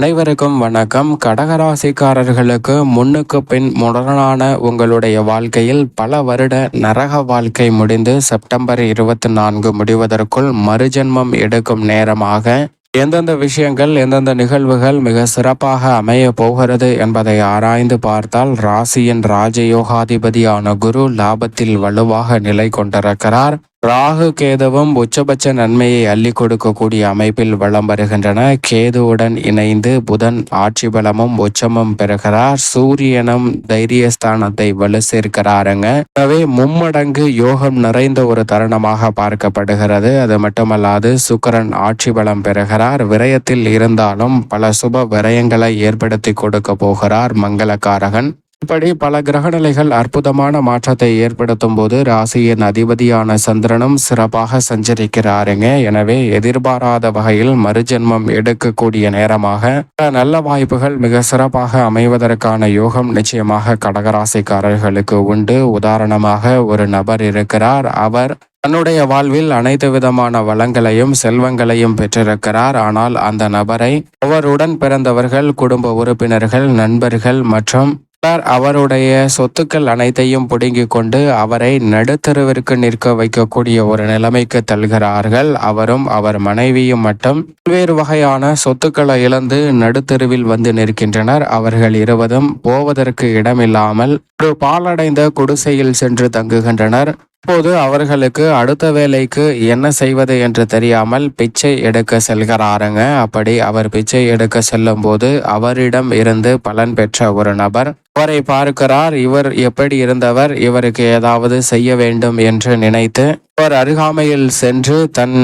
அனைவருக்கும் வணக்கம். கடகராசிக்காரர்களுக்கு முன்னுக்கு பின் முரணான உங்களுடைய வாழ்க்கையில் பல வருட நரக வாழ்க்கை முடிந்து செப்டம்பர் இருபத்தி நான்கு முடிவதற்குள் மறுஜென்மம் எடுக்கும் நேரமாக எந்தெந்த விஷயங்கள் எந்தெந்த நிகழ்வுகள் மிக சிறப்பாக அமைய போகிறது என்பதை ஆராய்ந்து பார்த்தால் ராசியின் ராஜயோகாதிபதியான குரு லாபத்தில் வலுவாக நிலை கொண்டிருக்கிறார். ராகு கேதுவும் உச்சபட்ச நன்மையை அள்ளி கொடுக்கக்கூடிய அமைப்பில் வளம் வருகின்றன. கேதுவுடன் இணைந்து புதன் ஆட்சி பலமும் உச்சமும் பெறுகிறார். சூரியனும் தைரியஸ்தானத்தை வலு சேர்க்கிறாருங்க. எனவே மும்மடங்கு யோகம் நிறைந்த ஒரு தருணமாக பார்க்கப்படுகிறது. அது மட்டுமல்லாது சுக்கரன் ஆட்சி பலம் பெறுகிறார். விரயத்தில் இருந்தாலும் பல சுப விரயங்களை ஏற்படுத்தி கொடுக்க போகிறார் மங்களக்காரகன். இப்படி பல கிரகநிலைகள் அற்புதமான மாற்றத்தை ஏற்படுத்தும் போது ராசியின் அதிபதியான சந்திரனும் சிறப்பாக சஞ்சரிக்கிறாருங்க. எனவே எதிர்பாராத வகையில் மறுஜென்மம் எடுக்கக்கூடிய நேரமாக நல்ல வாய்ப்புகள் மிக சிறப்பாக அமைவதற்கான யோகம் நிச்சயமாக கடகராசிக்காரர்களுக்கு உண்டு. உதாரணமாக ஒரு நபர் இருக்கிறார். அவர் தன்னுடைய வாழ்வில் அனைத்து விதமான வளங்களையும் செல்வங்களையும் பெற்றிருக்கிறார். ஆனால் அந்த நபரை அவருடன் பிறந்தவர்கள் குடும்ப உறுப்பினர்கள் நண்பர்கள் மற்றும் அவருடைய சொத்துக்கள் அனைத்தையும் பிடுங்கிக் கொண்டு அவரை நடுத்தருவிற்கு நிற்க வைக்கக்கூடிய ஒரு நிலைமைக்கு தல்கிறார்கள் அவரும் அவர் மனைவியும் மட்டும் பல்வேறு வகையான சொத்துக்களை இழந்து நடுத்தருவில் வந்து நிற்கின்றனர். அவர்கள் இருவதும் போவதற்கு இடமில்லாமல் ஒரு பாலடைந்த குடிசையில் சென்று தங்குகின்றனர். அப்போது அவர்களுக்கு அடுத்த வேலைக்கு என்ன செய்வது என்று தெரியாமல் பிச்சை எடுக்க செல்கிறாருங்க. அப்படி அவர் பிச்சை எடுக்க செல்லும் போது அவரிடம் இருந்து பலன் பெற்ற ஒரு நபர் அவரை பார்க்கிறார். இவர் எப்படி இருந்தவர்? இவருக்கு ஏதாவது செய்ய வேண்டும் என்று நினைத்து அவர் அருகாமையில் சென்று தன்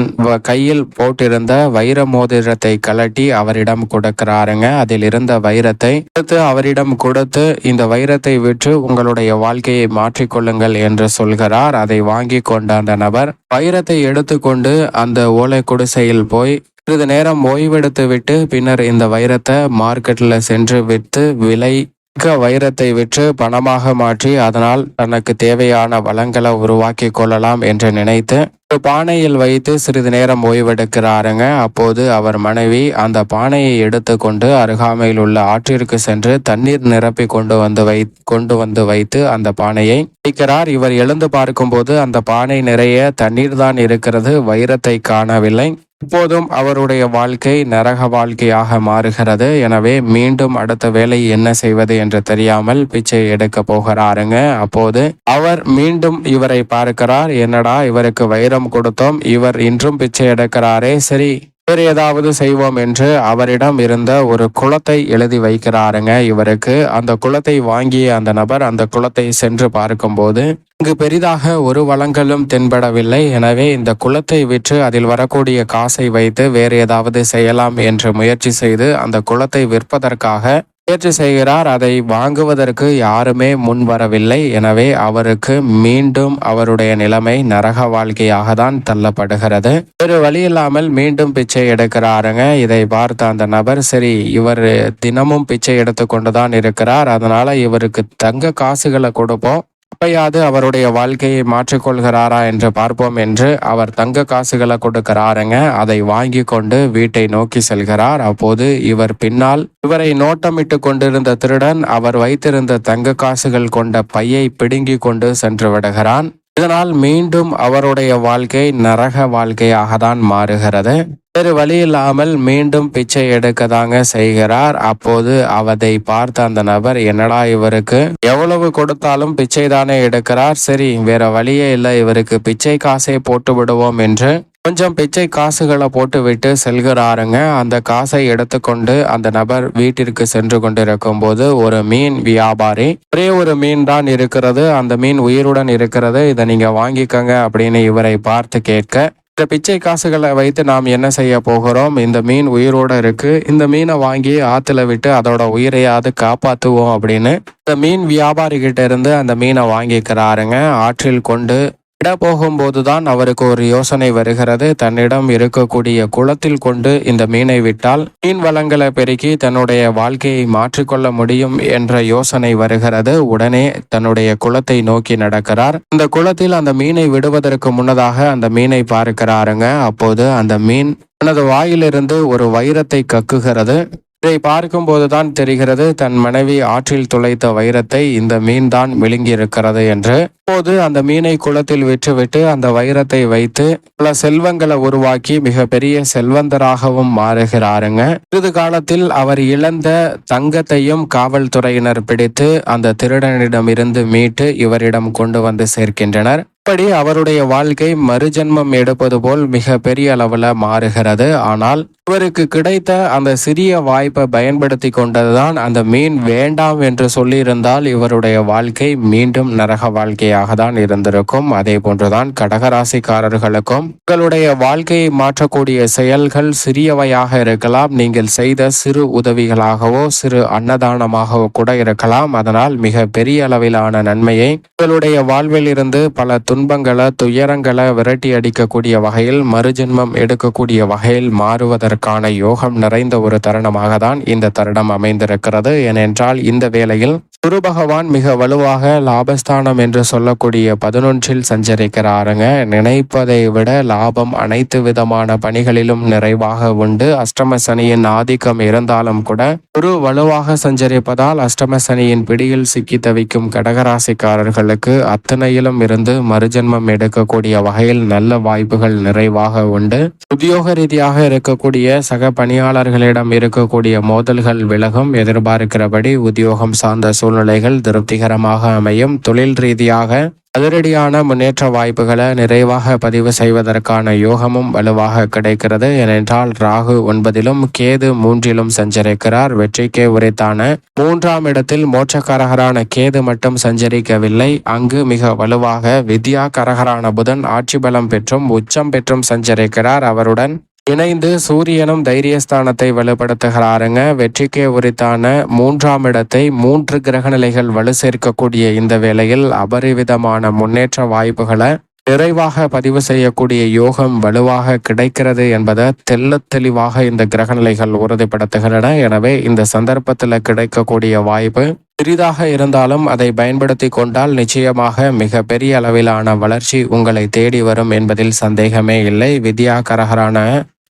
கையில் போட்டிருந்த வைர மோதிரத்தை கலட்டி அவரிடம் கொடுக்கிறாருங்க. அதில் இருந்த வைரத்தை எடுத்து அவரிடம் கொடுத்து இந்த வைரத்தை விற்று உங்களுடைய வாழ்க்கையை மாற்றிக்கொள்ளுங்கள் என்று சொல்கிறார். அதை வாங்கி கொண்ட அந்த நபர் வைரத்தை எடுத்துக்கொண்டு அந்த ஓலை குடிசையில் போய் சிறிது நேரம் ஓய்வெடுத்து விட்டு பின்னர் இந்த வைரத்தை மார்க்கெட்ல சென்று விற்று விலை மிக்க வைரத்தை விற்று பணமாக மாற்றி அதனால் தனக்கு தேவையான வளங்களை உருவாக்கி கொள்ளலாம் என்று நினைத்து ஒரு பானையில் வைத்து சிறிது நேரம் ஓய்வெடுக்கிறாருங்க. அப்போது அவர் மனைவி அந்த பானையை எடுத்துக்கொண்டு அருகாமையில் உள்ள ஆற்றிற்கு சென்று தண்ணீர் நிரப்பி கொண்டு வந்து வை கொண்டு வந்து வைத்து அந்த பானையை வைக்கிறார். இவர் எழுந்து பார்க்கும்போது அந்த பானை நிறைய தண்ணீர் தான் இருக்கிறது வைரத்தை காணவில்லை. இப்போதும் அவருடைய வாழ்க்கை நரக வாழ்க்கையாக மாறுகிறது. எனவே மீண்டும் அடுத்த வேலை என்ன செய்வது என்று தெரியாமல் பிச்சை எடுக்க போகிறாருங்க. அப்போது அவர் மீண்டும் இவரை பார்க்கிறார். என்னடா இவருக்கு வைரம் கொடுத்தோம். இவர் இன்றும் பிச்சை எடுக்கிறாரே. சரி வேறு ஏதாவது செய்வோம் என்று அவரிடம் இருந்த ஒரு குளத்தை எழுதி வைக்கிறாருங்க இவருக்கு. அந்த குளத்தை வாங்கிய அந்த நபர் அந்த குளத்தை சென்று பார்க்கும்போது இங்கு பெரிதாக ஒரு வளங்களும் தென்படவில்லை. எனவே இந்த குளத்தை விற்று அதில் வரக்கூடிய காசை வைத்து வேறு ஏதாவது செய்யலாம் என்று முயற்சி செய்து அந்த குளத்தை விற்பதற்காக முயற்சி செய்கிறார். அதை வாங்குவதற்கு யாருமே முன் வரவில்லை. எனவே அவருக்கு மீண்டும் அவருடைய நிலைமை நரக வாழ்க்கையாக தான் தள்ளப்படுகிறது. ஒரு வழி இல்லாமல் மீண்டும் பிச்சை எடுக்கிறாருங்க. இதை பார்த்த அந்த நபர் சரி இவர் தினமும் பிச்சை எடுத்து கொண்டுதான் இருக்கிறார். அதனால இவருக்கு தங்க காசுகளை கொடுப்போம். எப்பயாவது அவருடைய வாழ்க்கையை மாற்றிக்கொள்கிறாரா என்று பார்ப்போம் என்று அவர் தங்க காசுகளை கொடுக்கிறாருங்க. அதை வாங்கி கொண்டு வீட்டை நோக்கி செல்கிறார். அப்போது இவர் பின்னால் இவரை நோட்டமிட்டு கொண்டிருந்த திருடன் அவர் வைத்திருந்த தங்க காசுகள் கொண்ட பையை பிடுங்கி கொண்டு சென்று விடுகிறான். இதனால் மீண்டும் அவருடைய வாழ்க்கை நரக வாழ்க்கையாக தான் மாறுகிறது. வேறு வழி இல்லாமல் மீண்டும் பிச்சை எடுக்க தாங்க செய்கிறார். அப்போது அவதை பார்த்த அந்த நபர் என்னடா இவருக்கு? எவ்வளவு கொடுத்தாலும் பிச்சை தானே எடுக்கிறார். சரி வேற வழியே இல்லை. இவருக்கு பிச்சை காசை போட்டு விடுவோம் என்று கொஞ்சம் பிச்சை காசுகளை போட்டுவிட்டு செல்கிறாருங்க. அந்த காசை எடுத்துக்கொண்டு அந்த நபர் வீட்டிற்கு சென்று கொண்டிருக்கும் போது ஒரு மீன் வியாபாரி ஒரே ஒரு மீன் தான் இருக்கிறது அந்த மீன் உயிருடன் இருக்கிறது இதை நீங்க வாங்கிக்கங்க அப்படின்னு இவரை பார்த்து கேட்க இந்த பிச்சை காசுகளை வைத்து நாம் என்ன செய்ய போகிறோம்? இந்த மீன் உயிரோட இருக்கு இந்த மீனை வாங்கி ஆத்துல விட்டு அதோட உயிரையாவது காப்பாத்துவோம் அப்படின்னு இந்த மீன் வியாபாரி கிட்ட இருந்து அந்த மீனை வாங்கிக்கிறாருங்க. ஆற்றில் கொண்டு விட போகும்போதுதான் அவருக்கு ஒரு யோசனை வருகிறது. தன்னிடம் இருக்கக்கூடிய குளத்தில் கொண்டு இந்த மீனை விட்டால் மீன் வளங்களை பெருக்கி தன்னுடைய வாழ்க்கையை மாற்றிக்கொள்ள முடியும் என்ற யோசனை வருகிறது. உடனே தன்னுடைய குளத்தை நோக்கி நடக்கிறார். அந்த குளத்தில் அந்த மீனை விடுவதற்கு முன்னதாக அந்த மீனை பார்க்கிறாருங்க. அப்போது அந்த மீன் தனது வாயிலிருந்து ஒரு வைரத்தை கக்குகிறது. இதை பார்க்கும்போதுதான் தெரிகிறது தன் மனைவி ஆற்றில் துளைத்த வைரத்தை இந்த மீன் தான் விழுங்கியிருக்கிறது என்று. அப்போது அந்த மீனை குளத்தில் விற்றுவிட்டு அந்த வைரத்தை வைத்து பல செல்வங்களை உருவாக்கி மிக பெரிய செல்வந்தராகவும் மாறுகிறாருங்க. சிறிது காலத்தில் அவர் இழந்த தங்கத்தையும் காவல்துறையினர் பிடித்து அந்த திருடனிடம் இருந்து மீட்டு இவரிடம் கொண்டு வந்து சேர்க்கின்றனர். இப்படி அவருடைய வாழ்க்கை மறுஜன்மம் எடுப்பது போல் மிக பெரிய அளவில் மாறுகிறது. ஆனால் இவருக்கு கிடைத்த அந்த சிறிய வாய்ப்பை பயன்படுத்தி கொண்டதுதான் அந்த மீன் வேண்டாம் என்று சொல்லியிருந்தால் இவருடைய வாழ்க்கை மீண்டும் நரக வாழ்க்கையாக தான் இருந்திருக்கும். அதே போன்றுதான் கடகராசிக்காரர்களுக்கும் உங்களுடைய வாழ்க்கையை மாற்றக்கூடிய செயல்கள் சிறியவையாக இருக்கலாம். நீங்கள் செய்த சிறு உதவிகளாகவோ சிறு அன்னதானமாகவோ கூட இருக்கலாம். அதனால் மிக பெரிய அளவிலான நன்மையை உங்களுடைய வாழ்வில் இருந்து பல துன்பங்களை துயரங்களை விரட்டி அடிக்கக்கூடிய வகையில் மறுஜென்மம் எடுக்கக்கூடிய வகையில் மாறுவதற்கான யோகம் நிறைந்த ஒரு தருணமாக தான் இந்த தருணம் அமைந்திருக்கிறது. ஏனென்றால் இந்த வேளையில் குரு பகவான் மிக வலுவாக லாபஸ்தானம் என்று சொல்லக்கூடிய பதினொன்றில் சஞ்சரிக்கிறாருங்க. நினைப்பதை விட லாபம் அனைத்து விதமான பணிகளிலும் நிறைவாக உண்டு. அஷ்டம சனியின் ஆதிக்கம் இருந்தாலும் கூட குரு வலுவாக சஞ்சரிப்பதால் அஷ்டம சனியின் பிடியில் சிக்கி தவிக்கும் கடகராசிக்காரர்களுக்கு அத்தனையிலும் இருந்து மறுஜன்மம் எடுக்கக்கூடிய வகையில் நல்ல வாய்ப்புகள் நிறைவாக உண்டு. உத்தியோக ரீதியாக இருக்கக்கூடிய சக பணியாளர்களிடம் இருக்கக்கூடிய மோதல்கள் விலகும். எதிர்பார்க்கிறபடி உத்தியோகம் சார்ந்த சூழ்நிலைகள் திருப்திகரமாக அமையும். தொழில் ரீதியாக அதிரடியான முன்னேற்ற வாய்ப்புகளை நிறைவாக பதிவு செய்வதற்கான யோகமும் வலுவாக கிடைக்கிறது. ஏனென்றால் ராகு ஒன்பதிலும் கேது மூன்றிலும் சஞ்சரிக்கிறார். வெற்றிக்கே உரைத்தான மூன்றாம் இடத்தில் மோட்சக்கரகரான கேது மட்டும் சஞ்சரிக்கவில்லை. அங்கு மிக வலுவாக வித்யா கரகரான புதன் ஆட்சி பலம் பெற்றும் உச்சம் பெற்றும் சஞ்சரிக்கிறார். அவருடன் இணைந்து சூரியனும் தைரியஸ்தானத்தை வலுப்படுத்துகிறாருங்க. வெற்றிக்கே உரித்தான மூன்றாம் இடத்தை மூன்று கிரகநிலைகள் வலு சேர்க்கக்கூடிய இந்த வேளையில் அபரிவிதமான முன்னேற்ற வாய்ப்புகளை நிறைவாக பதிவு செய்யக்கூடிய யோகம் வலுவாக கிடைக்கிறது என்பதை தெல்ல தெளிவாக இந்த கிரகநிலைகள் உறுதிப்படுத்துகின்றன. எனவே இந்த சந்தர்ப்பத்தில் கிடைக்கக்கூடிய வாய்ப்பு சிறிதாக இருந்தாலும் அதை பயன்படுத்தி கொண்டால் நிச்சயமாக மிக பெரிய அளவிலான வளர்ச்சி உங்களை தேடி வரும் என்பதில் சந்தேகமே இல்லை. வித்யா கரகரான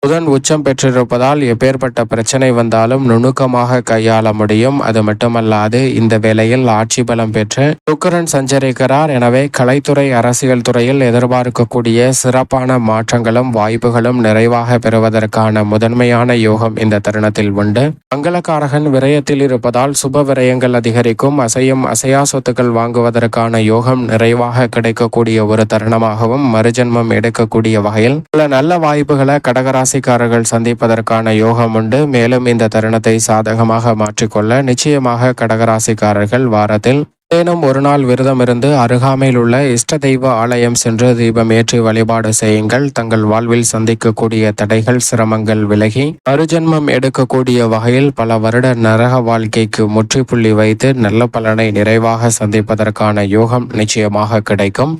புதன் உச்சம் பெற்றிருப்பதால் எப்பேற்பட்ட பிரச்சனை வந்தாலும் நுணுக்கமாக கையாள முடியும். அது மட்டுமல்லாது இந்த வேளையில் ஆட்சி பலம் பெற்று சுக்கரன் சஞ்சரிக்கிறார். எனவே கலைத்துறை அரசியல் துறையில் எதிர்பார்க்கக்கூடிய சிறப்பான மாற்றங்களும் வாய்ப்புகளும் நிறைவாக பெறுவதற்கான முதன்மையான யோகம் இந்த தருணத்தில் உண்டு. மங்களக்காரகன் விரயத்தில் இருப்பதால் சுப விரயங்கள் அதிகரிக்கும். அசையும் அசையா சொத்துக்கள் வாங்குவதற்கான யோகம் நிறைவாக கிடைக்கக்கூடிய ஒரு தருணமாகவும் மறுஜன்மம் எடுக்கக்கூடிய வகையில் பல நல்ல வாய்ப்புகளை கடகராசி ராசிக்காரர்கள் சந்திப்பதற்கான யோகம் உண்டு. மேலும் இந்த தருணத்தை சாதகமாக மாற்றிக்கொள்ள நிச்சயமாக கடகராசிக்காரர்கள் வாரத்தில் ஏனும் ஒரு நாள் விரதம் இருந்து அருகாமையில் உள்ள இஷ்ட தெய்வ ஆலயம் சென்று தீபம் ஏற்றி வழிபாடு செய்யுங்கள். தங்கள் வாழ்வில் சந்திக்கக்கூடிய தடைகள் சிரமங்கள் விலகி அருஜன்மம் எடுக்கக்கூடிய வகையில் பல வருட நரக வாழ்க்கைக்கு முற்றுப்புள்ளி வைத்து நல்ல பலனை நிறைவாக சந்திப்பதற்கான யோகம் நிச்சயமாக கிடைக்கும்.